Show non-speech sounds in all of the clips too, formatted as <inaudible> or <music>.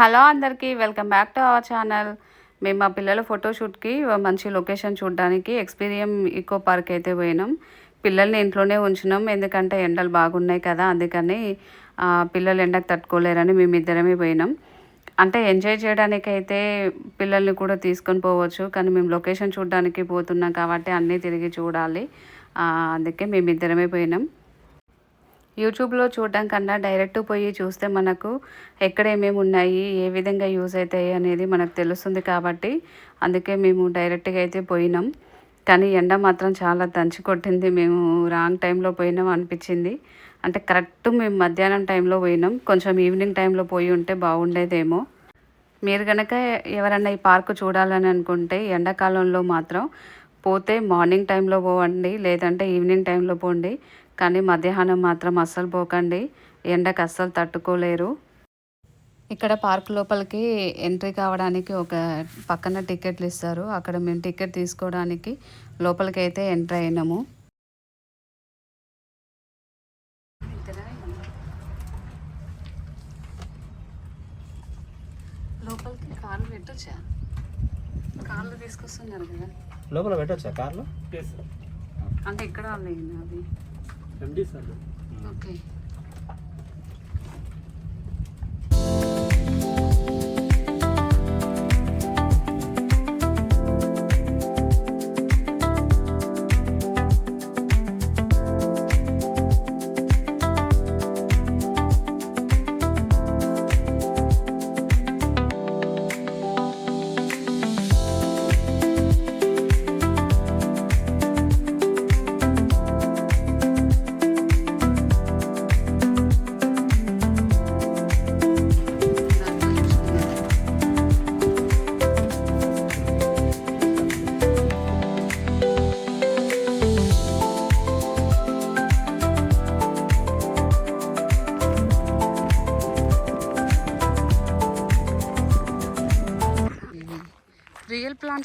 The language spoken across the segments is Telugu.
హలో అందరికీ welcome back to our channel. మేము మా పిల్లల ఫోటోషూట్కి మంచి లొకేషన్ చూడడానికి ఎక్స్పీరియం ఈకో పార్క్ అయితే పోయినాం. పిల్లల్ని ఇంట్లోనే ఉంచినాం ఎందుకంటే ఎండలు బాగున్నాయి కదా అందుకని పిల్లలు ఎండకు తట్టుకోలేరని మేము ఇద్దరమే పోయినాం. అంటే ఎంజాయ్ చేయడానికి అయితే పిల్లల్ని కూడా తీసుకొని పోవచ్చు కానీ మేము లొకేషన్ చూడడానికి పోతున్నాం కాబట్టి అన్నీ తిరిగి చూడాలి. అందుకే మేము ఇద్దరమే పోయినాం. యూట్యూబ్లో చూడడం కన్నా డైరెక్ట్ పోయి చూస్తే మనకు ఎక్కడ ఏమేమి ఉన్నాయి ఏ విధంగా యూజ్ అవుతాయి అనేది మనకు తెలుస్తుంది కాబట్టి అందుకే మేము డైరెక్ట్గా అయితే పోయినాం. కానీ ఎండ మాత్రం చాలా దంచి కొట్టింది. మేము రాంగ్ టైంలో పోయినాం అనిపించింది. అంటే కరెక్ట్ మేము మధ్యాహ్నం టైంలో పోయినాం. కొంచెం ఈవినింగ్ టైంలో పోయి ఉంటే బాగుండేదేమో. మీరు కనుక ఎవరన్నా ఈ పార్కు చూడాలని అనుకుంటే ఎండాకాలంలో మాత్రం పోతే మార్నింగ్ టైంలో పోవండి లేదంటే ఈవినింగ్ టైంలో పోండి. కానీ మధ్యాహ్నం మాత్రం అస్సలు పోకండి. ఎండకు అస్సలు తట్టుకోలేరు. ఇక్కడ పార్క్ లోపలికి ఎంట్రీ కావడానికి ఒక పక్కన టికెట్లు ఇస్తారు. అక్కడ మేము టికెట్ తీసుకోవడానికి లోపలికి అయితే ఎంటర్ అయినాము. లోపలికి కార్లు పెట్టొచ్చా? కార్లు తీసుకొస్తున్నారు కదా. లోపల పెట్టొచ్చా? కార్లో? అంటే ఇక్కడ వాళ్ళు అవి? ఎండి సార్ ఓకే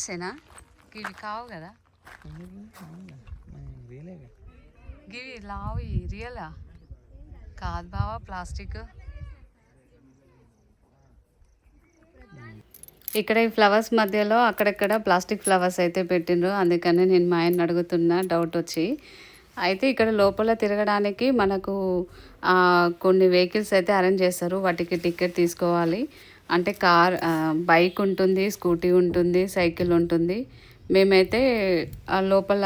ప్లాంట్సేనా ఇవి కావు కదా. గివి లావు రియలా? కాదు బావా ప్లాస్టిక్. ఇక్కడ ఈ ఫ్లవర్స్ మధ్యలో అక్కడక్కడ ప్లాస్టిక్ ఫ్లవర్స్ అయితే పెట్టిండ్రు. అందుకని నేను మా ఆయన అడుగుతున్నా డౌట్ వచ్చి. అయితే ఇక్కడ లోపల తిరగడానికి మనకు ఆ, కొన్ని వెహికల్స్ అయితే అరేంజ్ చేస్తారు. వాటికి టికెట్ తీసుకోవాలి. అంటే కార్ బైక్ ఉంటుంది స్కూటీ ఉంటుంది సైకిల్ ఉంటుంది. మేమైతే ఆ లోపల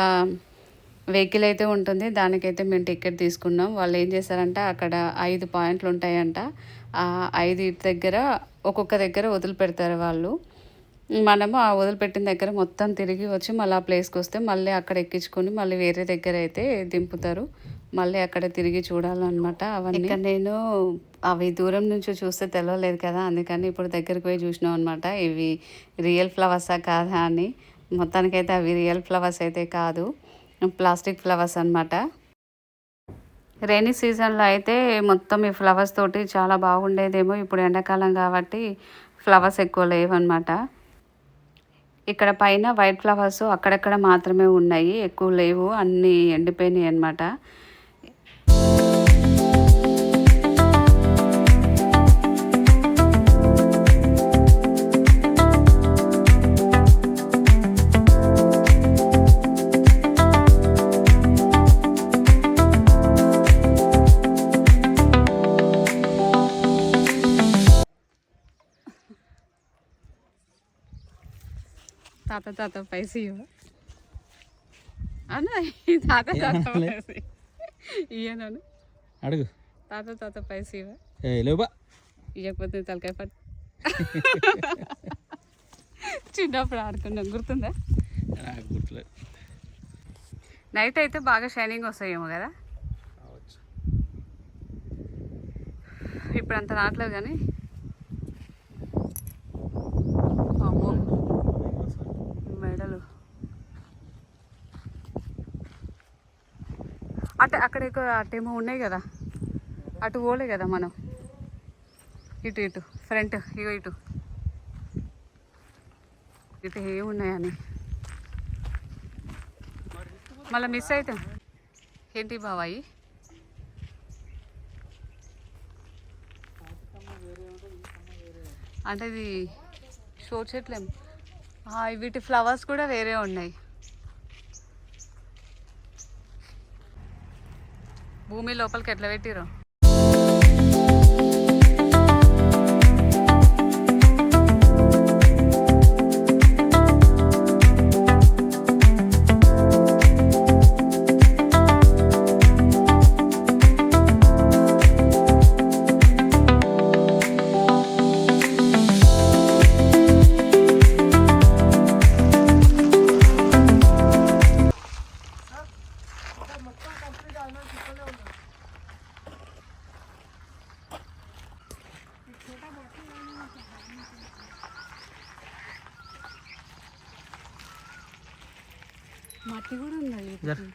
వెహికల్ అయితే ఉంటుంది. దానికైతే మేము టికెట్ తీసుకున్నాం. వాళ్ళు ఏం చేశారంటే అక్కడ ఐదు పాయింట్లు ఉంటాయంట. ఆ ఐదు దగ్గర ఒక్కొక్క దగ్గర వదిలిపెడతారు వాళ్ళు. మనము ఆ వదిలిపెట్టిన దగ్గర మొత్తం తిరిగి వచ్చి మళ్ళీ ఆ ప్లేస్కి వస్తే మళ్ళీ అక్కడ ఎక్కించుకొని మళ్ళీ వేరే దగ్గర అయితే దింపుతారు. మళ్ళీ అక్కడ తిరిగి చూడాలన్నమాట అవన్నీ. ఇక్కడ నేను అవి దూరం నుంచి చూస్తే తెలవలేదు కదా అందుకని ఇప్పుడు దగ్గరికి పోయి చూసినాం అనమాట ఇవి రియల్ ఫ్లవర్సా కాదా అని. మొత్తానికైతే అవి రియల్ ఫ్లవర్స్ అయితే కాదు. ప్లాస్టిక్ ఫ్లవర్స్ అనమాట రైనీ సీజన్లో అయితే మొత్తం ఈ ఫ్లవర్స్ తోటి చాలా బాగుండేదేమో. ఇప్పుడు ఎండాకాలం కాబట్టి ఫ్లవర్స్ ఎక్కువ లేవన్నమాట. ఇక్కడ పైన వైట్ ఫ్లవర్స్ అక్కడక్కడ మాత్రమే ఉన్నాయి. ఎక్కువ లేవు. అన్నీ ఎండిపోయినాయి అనమాట తాత పైసి అన్న ఈ తాత తాత పైసి ఇయ్యనను. అడుగు. తాత తాత పైసి లేవా ఇవ్వకపోతే తలకాయ పట్టు. చిన్నప్పుడు ఆడుకున్నాం గుర్తుందా? గుర్తులేదు. నైట్ అయితే బాగా షైనింగ్ వస్తాయేమో కదా? ఇప్పుడు అంత రావట్లేదు కానీ అటు అక్కడ ఎక్కువ అటేమో ఉన్నాయి కదా. అటు పోలే కదా మనం. ఇటు ఇటు ఫ్రంట్ ఇగో ఇటు. ఇటు ఏమున్నాయని. మళ్ళీ మిస్ అవుతాం ఏంటి బావాయి అంటే ఇది షో చెట్లేం. వీటి ఫ్లవర్స్ కూడా వేరే ఉన్నాయి. భూమి లోపలికి ఎట్లా పెట్టిరు మట్టి కూడా ఉంది జర.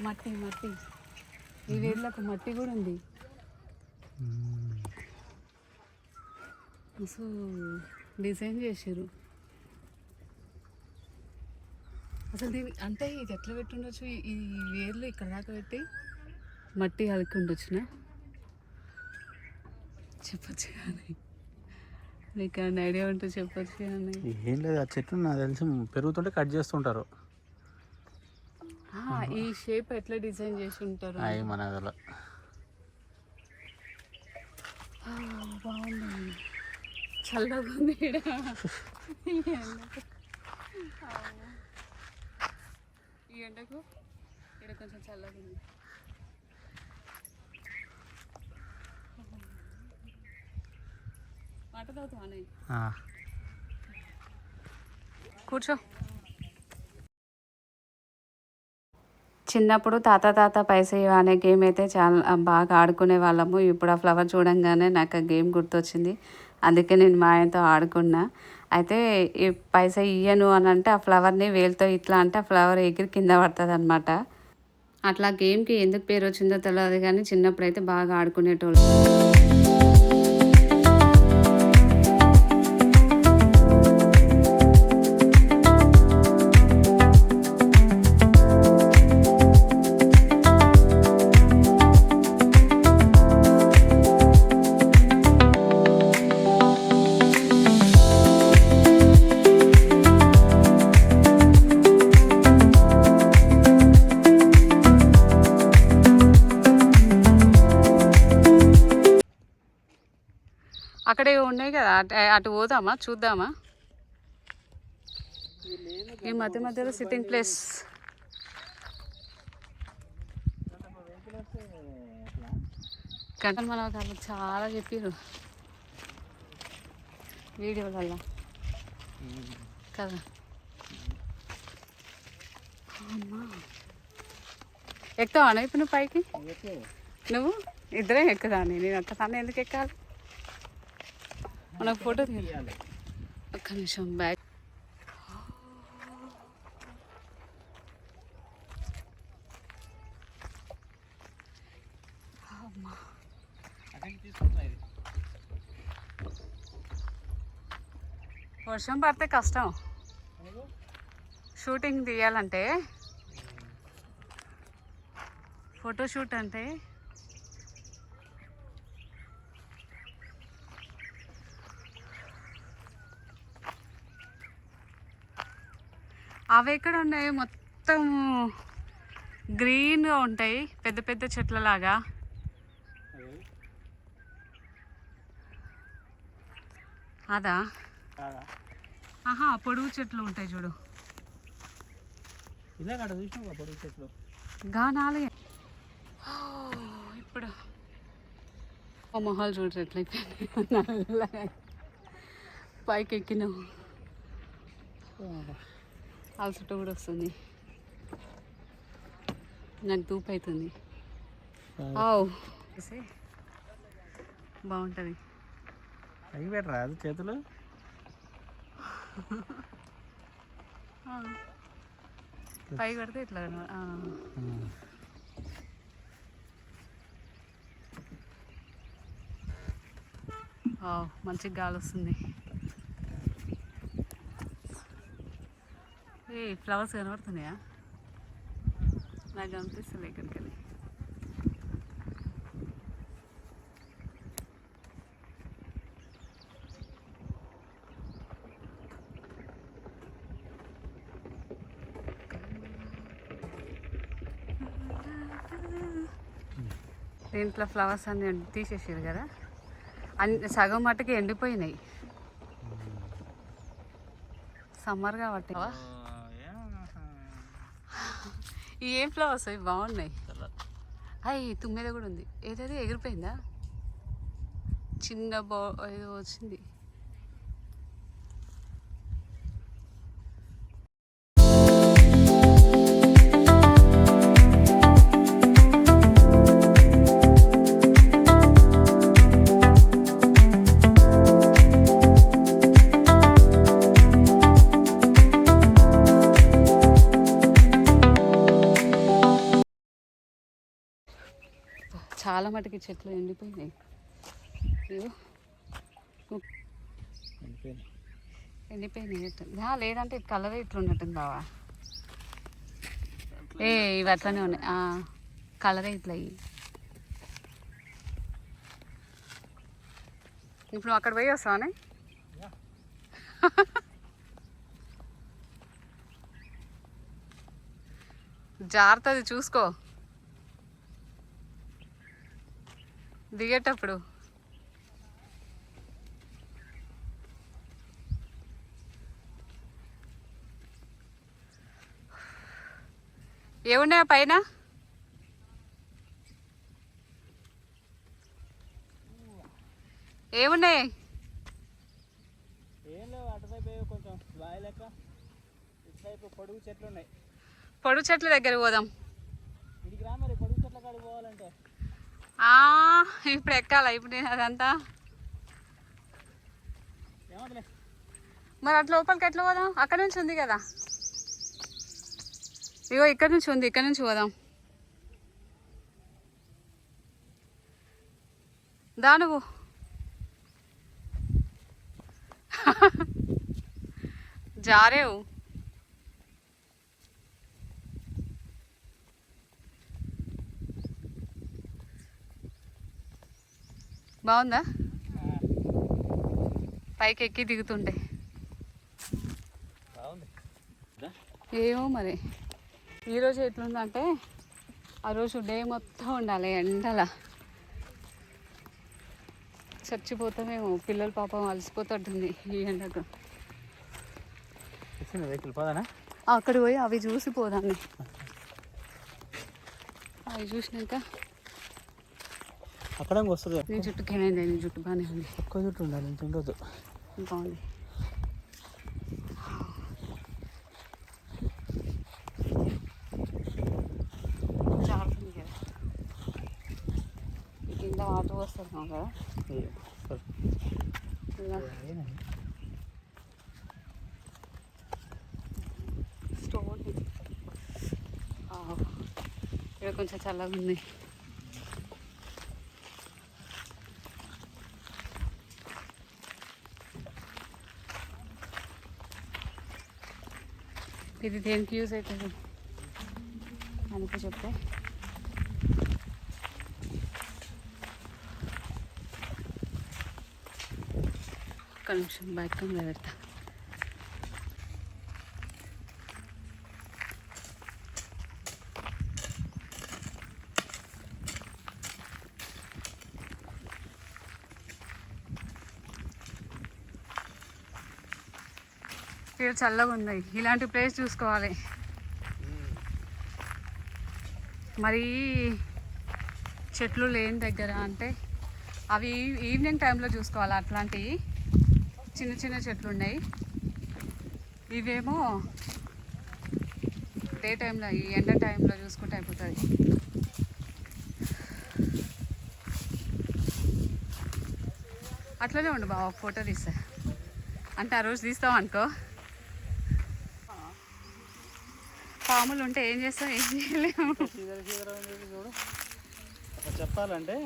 మట్టి? మట్టి ఈ వేర్లకు మట్టి కూడా ఉంది. సో డిజైన్ చేసారు అసలు దీని అంటే ఇది ఎట్లా పెట్టి ఉండొచ్చు? ఈ- వేర్లు ఇక్కడ దాకా పెట్టి మట్టి కలికి ఉండొచ్చునా? చెప్పొచ్చు కానీ. నీకు ఏమైనా ఐడియా ఉంటే చెప్పొచ్చు కానీ. ఏం లేదు ఆ చెట్టు నాకు తెలిసి పెరుగుతుంటే కట్ చేస్తుంటారు. ఈ షేప్ ఎట్లా డిజైన్ చేసి ఉంటారు? అవి మన అదిలో. బాగుంది. చల్లగా ఉంది. ఈ ఎండకు? ఇక్కడ కొంచెం చల్లగా ఉంది. కూర్చో. చిన్నప్పుడు తాత తాత పైసయ్య అనే గేమ్ అయితే చాలా బాగా ఆడుకునే వాళ్ళము. ఇప్పుడు ఆ ఫ్లవర్ చూడంగానే నాకు ఆ గేమ్ గుర్తొచ్చింది. అందుకే నేను మా ఆయనతో ఆడుకున్నా. అయితే ఈ పైసా ఇయ్యను అని అంటే ఆ ఫ్లవర్ని వేలుతో ఇట్లా అంటే ఆ ఫ్లవర్ ఎగిరి కింద పడుతుంది అనమాట అట్లా గేమ్కి ఎందుకు పేరు వచ్చిందో తెలియదు కానీ చిన్నప్పుడు అయితే బాగా ఆడుకునేటోళ్ళు. అక్కడే ఉన్నాయి కదా. అటు అటు పోదామా? చూద్దామా? ఈ మధ్య మధ్యలో సిట్టింగ్ ప్లేస్ కానీ మనం వాళ్ళు చాలా చెప్పారు వీడియోలలో కదా. అమ్మా. ఎక్కుతావా ఇప్పుడు నువ్వు పైకి నువ్వు? ఇద్దరే ఎక్కుదాన్ని నేను ఒక్కసారి ఎందుకు ఎక్కాలి? మనకు ఫోటో తీయాలి ఒక్క నిమిషం బ్యాగ్ వర్షం పడితే కష్టం. షూటింగ్ తీయాలంటే ఫోటో షూట్ అంటే అవి ఎక్కడ ఉన్నాయి? మొత్తం గ్రీన్గా ఉంటాయి. పెద్ద పెద్ద చెట్లలాగా. అదా? ఆహా పొడుగు చెట్లు ఉంటాయి చూడు. పొడుగు చెట్లు? గానాలి ఇప్పుడు. మొహాలు నల్లగా. పైకి ఎక్కినావు అలసట కూడా వస్తుంది. నాకు దూపు అవుతుంది ఆవ్. బాగుంటుంది. అవి పెట్టరా అది చేతులు. పైకి పెడితే ఇట్లా మంచి గాలి వస్తుంది. ఫ్లవర్స్ కనబడుతున్నాయా? నాకు అనిపిస్తుంది ఇక్కడికి దీంట్లో ఫ్లవర్స్ అన్ని తీసేసారు కదా? అన్ని సగం మట్టుకు ఎండిపోయినాయి. సమ్మర్ కాబట్టి. ఈ ఏం ఫ్లవర్స్? అవి బాగున్నాయి. అయ్యి తుమ్మెద కూడా ఉంది. ఏదైతే ఎగిరిపోయిందా? చిన్న బా ఏదో వచ్చింది. చాలా మటుకి చెట్లు ఎండిపోయినాయి. ఎండిపోయినాయి. లేదంటే కలర్ ఇట్లున్నట్టుంది బావా. ఏ ఇవి అట్లనే ఉన్నాయి. కలరే ఇట్లా అయ్యి ఇప్పుడు అక్కడ పోయి వస్తావానే జాగ్రత్తది చూసుకో. దిగేటప్పుడు. ఏమున్నాయా పైన? ఏమున్నాయి? ఏం లేవు అటువైపు కొంచెం లెక్క. ఇటువైపు పొడుగు చెట్లు ఉన్నాయి. పొడుగు చెట్ల దగ్గర పోదాం. పొడుగు చెట్ల కాడికి పోవాలంటే. ఇప్పుడు ఎక్కాలా? ఇప్పుడు నేను అదంతా. మరి అట్లా లోపలికి ఎట్లా పోదాం? అక్కడ నుంచి ఉంది కదా. ఇగో ఇక్కడ నుంచి ఉంది ఇక్కడ నుంచి పోదాం. దా నువ్వు. <laughs> జారేవు. బాగుందా? పైకి ఎక్కి దిగుతుంటే ఏమో మరి. ఈరోజు ఎట్లుందంటే ఆ రోజు డే మొత్తం ఉండాలి ఎండల. చచ్చిపోతామేమో పిల్లలు పాపం అలసిపోతుంటుంది ఈ ఎండకు. అక్కడ పోయి అవి చూసి పోదాన్ని అవి చూసినాక అక్కడ వస్తుంది. నీ జుట్టుకి ఏమైంది నీ జుట్టు బాగానే ఉంది. ఎక్కువ చుట్టూ ఉండాలి ఇంత ఉండదు బాగుంది కదా. వాటర్ వస్తున్నాం కదా. స్టోన్ ఇక్కడ కొంచెం చల్లగా ఉంది ఇది దేనికి యూజ్ అవుతుంది అందుకే చెప్తే ఒక్క నిమిషం బైక్ మీద ఇక్కడ చల్లగా ఉంది. ఇలాంటి ప్లేస్ చూసుకోవాలి. మరి చెట్లు లేని దగ్గర అంటే అవి ఈవినింగ్ టైంలో చూసుకోవాలి. అట్లాంటివి చిన్న చిన్న చెట్లు ఉన్నాయి. ఇవేమో డే టైంలో ఈ ఎండ టైంలో చూసుకుంటే అయిపోతుంది అట్లనే ఉండు బావ ఫోటో తీస్తా. అంటే ఆ రోజు తీస్తాం అనుకో? పాములు ఉంటే ఏం చేస్తాం? ఏం చేయలేము. చూడు. చెప్పాలంటే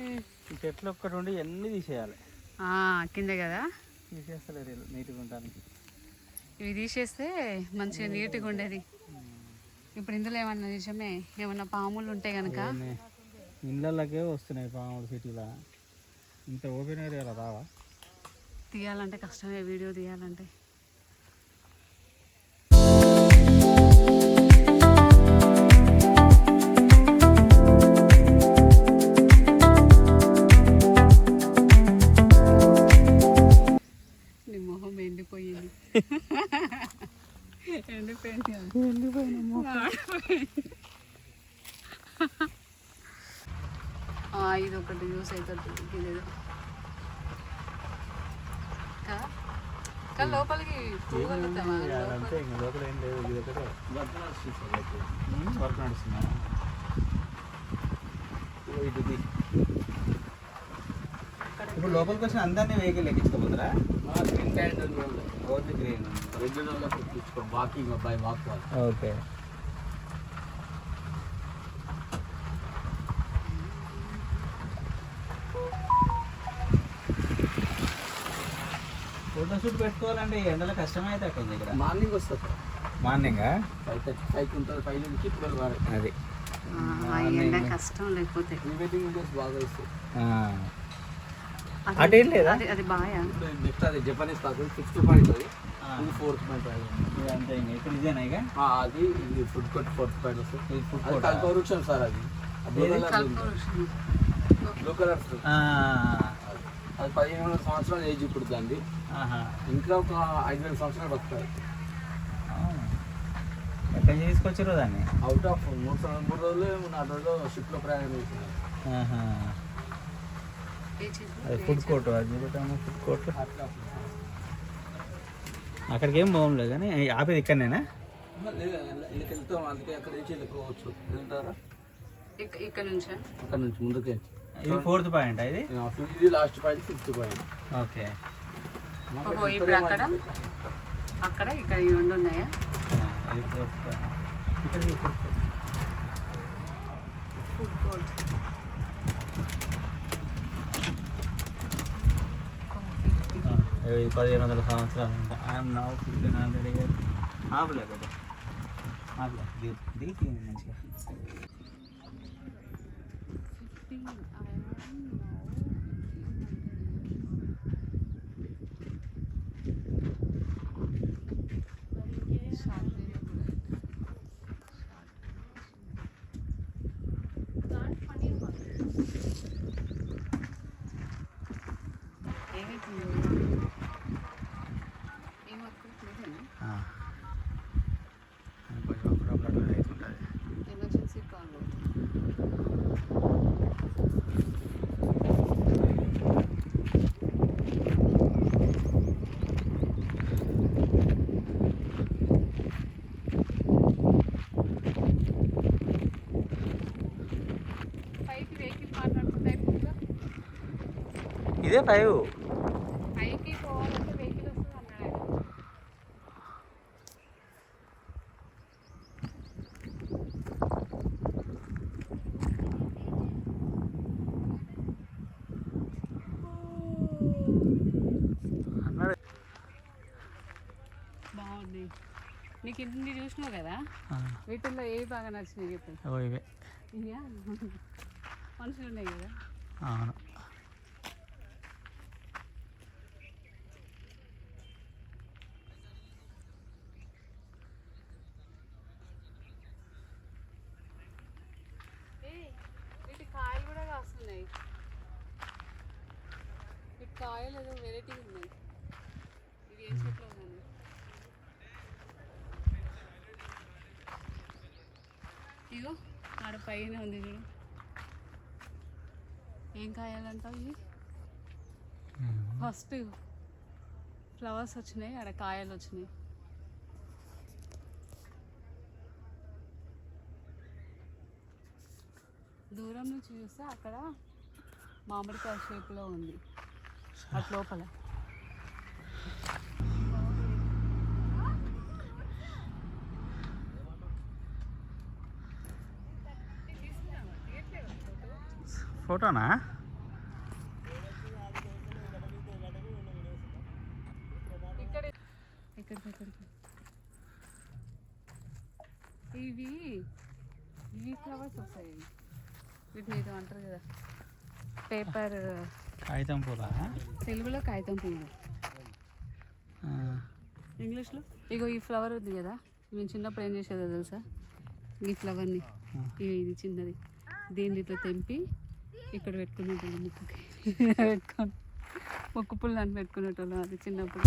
ఈ చెట్లు ఒక్కటి ఉండి ఎన్ని తీసేయాలి? కిందే కదా? తీసేస్తలేరు నీట్గా ఉండడానికి. ఇవి తీసేస్తే మంచిగా నీట్గా ఉండేది. ఇప్పుడు ఇందులో ఏమన్నా నిజమే? ఏమన్నా పాములు ఉంటే కనుక ఇళ్ళకే వస్తున్నాయి పాములు సిటీలో. ఇంత ఓపెన్ ఏరియాలో రావా? తీయాలంటే కష్టమే వీడియో తీయాలంటే. ఇది ఒకటి యూస్ అవుతుంది? కానీ లోపలికి అంతే ఇంకా లోపల ఏం లేదు ఇది ఒకటే. వర్క్ ఇటు ఇది. ఇప్పుడు లోపలికి వచ్చిన అందరినీ వెహికల్ ఎక్కించుకోపోతారా గ్రీన్ క్యాండిల్ ఓన్లీ గ్రీన్ రెగ్యులర్గా తెచ్చుకో walking by walk okay. Photoshoot పెట్టుకోవాలంటే ఎండలో కష్టమైతే అక్కడ దగ్గర. మార్నింగ్ వస్తుంది మార్నింగా ఫైవ్ థర్టీ ఫైవ్కి ఉంటుంది. ఫైవ్ నుంచి ఇప్పుడు వరకు అది. కష్టం లేకపోతే. బాగా వస్తాయి అది- అటేం లేదా? అది అది నెక్స్ట్ అది జపనీస్ కాదు సిక్స్త్ పాయింట్ అది. ఇది ఫోర్త్ పాయింట్ ఇది అంతే ఇప్పుడు ఇదేనా ఇక? అది ఇది ఫుడ్ కోర్ట్ ఫోర్త్ పాయింట్ వస్తుంది. ఫుడ్ అది కోర్ట్ కల్పవృక్షం సార్ అది. బ్లూ కలర్ అది పదిహేను వందల సంవత్సరాల ఏజ్ ఇప్పుడు దాన్ని ఇంకా ఒక ఐదు వేల సంవత్సరాలు బతుకుతాయి ఎక్కడ తీసుకొచ్చారు దాన్ని? అవుట్ ఆఫ్ మూడు మూడు రోజులు నాలుగు రోజులు షిప్లో ప్రయాణం చేస్తున్నారు? అది ఫుడ్ కోర్ట్ అది ఫుడ్ కోర్ట్ అక్కడికి ఏం పోవంలేదు కానీ ఆపేది ఇక్కడనేనా? లేదు ఇళ్ళకి వెళ్తాం అందుకే అక్కడ నుంచి వెళ్ళిపోవచ్చు. వెళ్తారా ఇక్క- ఇక్కడ నుంచా? అక్కడ నుంచి ముందుకే. ఇది ఫోర్త్ పాయింట్ ఇది? ఇది last point fifth point okay. ఇప్పుడు అక్కడ? అక్కడ ఇక్కడ ఇవి రెండు ఉన్నాయా? ఇక్కడ ఇది fourth point. ఫుడ్ కోర్ట్ ఆ, ఇది పదిహేను వందల సంవత్సరాలు అంట I'm now fifteen hundred year ఆపలే కదా ఆపలే దిగు దిగి తీయండి మంచిగా ఆ. కొంచెం అప్పుడప్పుడు అట్లా అవుతుంటుంది ఎమర్జెన్సీ కాల్ పైకి వెహికల్ మాట్లాడుకుంటే అయిపోతుందా? ఇదే ఫైవ్ బాగుంది. నీకు ఇన్ని చూసినావు కదా? వీటిల్లో ఏవి బాగా నచ్చినాయి చెప్పు. ఇవే. మనుషులు ఉన్నాయి కదా? అవును ఏయ్, వీటి కాయలు కూడా కాస్తున్నాయి వీటి కాయలు ఏదో వెరైటీ ఉన్నాయి ఇవి ఏ చెట్లో ఉన్నాయి ఇగో ఆడ పైన ఉంది చూడు. ఏం కాయాలంటావు ఇవి ఫస్ట్ ఫ్లవర్స్ వచ్చినాయి ఆడ కాయలు వచ్చినాయి. దూరం నుంచి చూస్తే అక్కడ మామిడికాయ షేప్లో ఉంది. అటు లోపల. ఫోటోనా? ఇవి ఇవి ఫ్లవర్స్ వస్తాయి. వీటిని ఏదో అంటారు కదా పేపర్ కాగితం పూల? తెలుగులో కాగితం పువ్వులు ఇంగ్లీష్లో? ఇగో ఈ ఫ్లవర్ ఉంది కదా మేము చిన్నప్పుడు ఏం చేసేదో తెలుసా? ఈ ఫ్లవర్ని ఇది ఇది చిన్నది. దీన్ని ఇట్లా తెంపి ఇక్కడ పెట్టుకున్నట్టు ముక్కుకి. పెట్టుకొని. ముక్కు పుల్లని పెట్టుకునేటోళ్ళం అది చిన్నప్పుడు.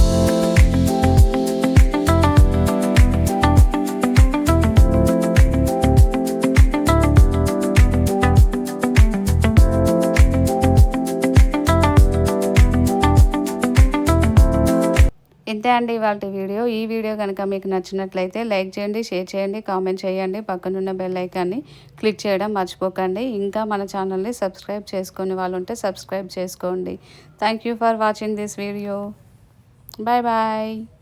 ఇంతే అండి ఇవాళ వీడియో. ఈ వీడియో కనుక మీకు నచ్చినట్లయితే లైక్ చేయండి షేర్ చేయండి కామెంట్ చేయండి పక్కనున్న బెల్ ఐకాన్ని క్లిక్ చేయడం మర్చిపోకండి. ఇంకా మన ఛానల్ని సబ్స్క్రైబ్ చేసుకునే వాళ్ళు ఉంటే సబ్స్క్రైబ్ చేసుకోండి. Thank you for watching this video. Bye bye.